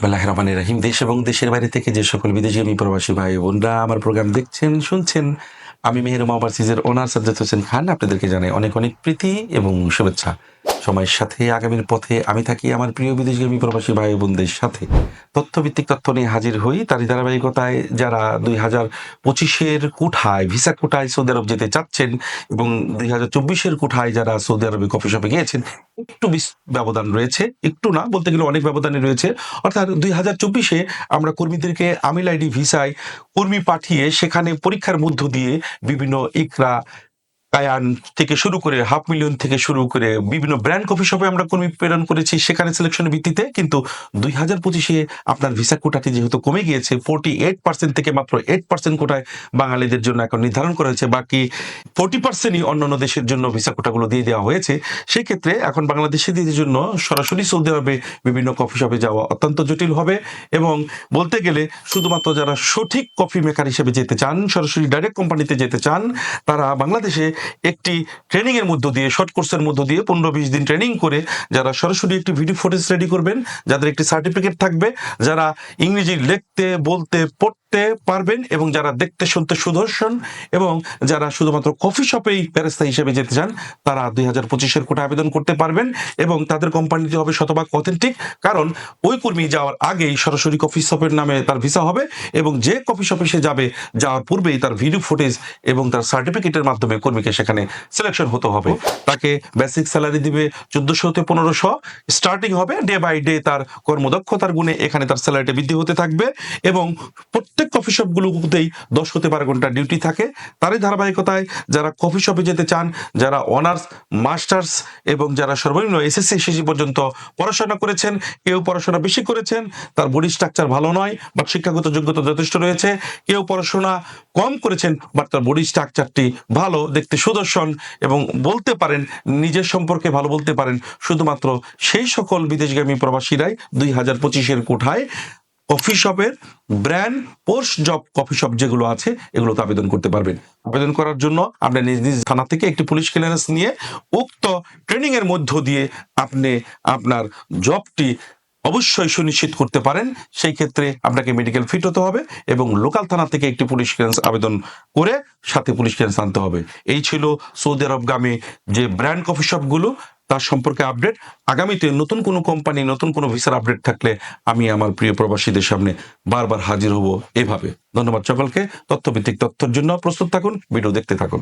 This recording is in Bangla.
বিসমিল্লাহ রহমান রাহিম। দেশ এবং দেশের বাইরে থেকে যে সকল বিদেশি আমি প্রবাসী ভাই বোনরা আমার প্রোগ্রাম দেখছেন, শুনছেন, আমি মেহের ওভারসিজের ওনার সাজ্জাদ হোসেন খান, আপনাদেরকে জানাই অনেক অনেক প্রীতি এবং শুভেচ্ছা। সময়ের সাথে, আগামীর পথে আমি থাকি আমার প্রিয় বিদেশগামী প্রবাসী ভাই বোনদের সাথে। তথ্যভিত্তিক তথ্য নিয়ে হাজির হই। তারই ধারাবাহিকতায় যারা দুই হাজার পঁচিশের কোঠায়, ভিসা কোঠায় সৌদি আরব যেতে চাচ্ছেন এবং দুই হাজার চব্বিশের কোঠায় যারা সৌদি আরবে কফি শপে গিয়েছেন, একটু ব্যবধান রয়েছে। একটু না, বলতে গেলে অনেক ব্যবধানই রয়েছে। অর্থাৎ দুই হাজার চব্বিশে আমরা কর্মীদেরকে আমিল আইডি ভিসায় কর্মী পাঠিয়ে সেখানে পরীক্ষার মধ্য দিয়ে বিভিন্ন ইকরা কায়ান থেকে শুরু করে হাফ মিলিয়ন থেকে শুরু করে বিভিন্ন ব্র্যান্ড কফি শপে আমরা কর্মী প্রেরণ করেছি সেখানে সিলেকশনের ভিত্তিতে। কিন্তু দুই হাজার পঁচিশে আপনার ভিসা কোটাটি যেহেতু কমে গিয়েছে ফোর্টি এইট পার্সেন্ট থেকে মাত্র এইট পার্সেন্ট কোটায় বাঙালিদের জন্য এখন নির্ধারণ করা হয়েছে। বাকি ফোর্টি পার্সেন্টই অন্যান্য দেশের জন্য ভিসা কোটাগুলো দিয়ে দেওয়া হয়েছে। সেই ক্ষেত্রে এখন বাংলাদেশিদের জন্য সরাসরি সৌদি আরবে বিভিন্ন কফি শপে যাওয়া অত্যন্ত জটিল হবে এবং বলতে গেলে শুধুমাত্র যারা সঠিক কফি মেকার হিসেবে যেতে চান, সরাসরি ডাইরেক্ট কোম্পানিতে যেতে চান, তারা বাংলাদেশে একটি ট্রেনিং এর মধ্য দিয়ে শর্ট কোর্সের মধ্য দিয়ে পনেরো বিশ দিন ট্রেনিং করে যারা সরাসরি একটি ভিডিও ফুটেজ রেডি করবেন, যাদের একটি সার্টিফিকেট থাকবে, যারা ইংরেজি লিখতে, বলতে, পড়তে পারবেন এবং যারা দেখতে শুনতে সুদর্শন এবং যারা শুধুমাত্র কফি শপেই প্যারেস্তা হিসেবে যেতে চান, তারা দুই হাজার পঁচিশের কোটা আবেদন করতে পারবেন এবং তাদের কোম্পানিটি হবে শতভাগ অথেন্টিক কারণ ওই কর্মী যাওয়ার আগেই সরাসরি কফি শপের নামে তার ভিসা হবে এবং যে কফি শপে সে যাবে, যাওয়ার পূর্বেই তার ভিডিও ফুটেজ এবং তার সার্টিফিকেটের মাধ্যমে কর্মীকে সেখানে সিলেকশন হতে হবে। তাকে বেসিক স্যালারি দিবে চোদ্দশো থেকে পনেরোশো। স্টার্টিং হবে ডে বাই ডে তার কর্মদক্ষতার গুণে এখানে তার স্যালারিটা বৃদ্ধি হতে থাকবে এবং প্রত্যেক কফি শপগুলোতেই দশ হতে বারো ঘণ্টা ডিউটি থাকে। তারই ধারাবাহিকতায় যারা কফি শপে যেতে চান, যারা অনার্স মাস্টার্স এবং যারা সর্বনিম্ন এসএসসি এসএসসি পর্যন্ত পড়াশোনা করেছেন, কেউ পড়াশোনা বেশি করেছেন, তার বডি স্ট্রাকচার ভালো নয় বা শিক্ষাগত যোগ্যতা যথেষ্ট রয়েছে, কেউ পড়াশোনা কম করেছেন বাট তার বডি স্ট্রাকচারটি ভালো, দেখতে সুদর্শন এবং বলতে পারেন, নিজের সম্পর্কে ভালো বলতে পারেন, শুধুমাত্র সেই সকল বিদেশগামী প্রবাসীরাই দুই হাজার পঁচিশের কোঠায় কফি শপের brand post job coffee shop যেগুলো আছে, এগুলোতে আবেদন করতে পারবেন। আবেদন করার জন্য আপনি নিজ নিজ থানা থেকে একটি পুলিশ ক্লিয়ারেন্স নিয়ে উক্ত ট্রেনিং এর মধ্য দিয়ে আপনি আপনার জবটি অবশ্যই সুনিশ্চিত করতে পারেন। সেই ক্ষেত্রে আপনাকে মেডিকেল ফিট হতে হবে এবং লোকাল থানা থেকে একটি পুলিশ ক্লিয়ারেন্স আবেদন করে সাথে পুলিশ ক্লিয়ারেন্স আনতে হবে। এই ছিল সৌদি আরবগামী যে ব্র্যান্ড কফি শপগুলো তার সম্পর্কে আপডেট আগামীতে নতুন কোনো কোম্পানি নতুন কোনো ভিসার আপডেট থাকলে আমি আমার প্রিয় প্রবাসীদের সামনে বারবার হাজির হব এভাবে। ধন্যবাদ সকলকে। তথ্যভিত্তিক তথ্যের জন্য প্রস্তুত থাকুন, ভিডিও দেখতে থাকুন।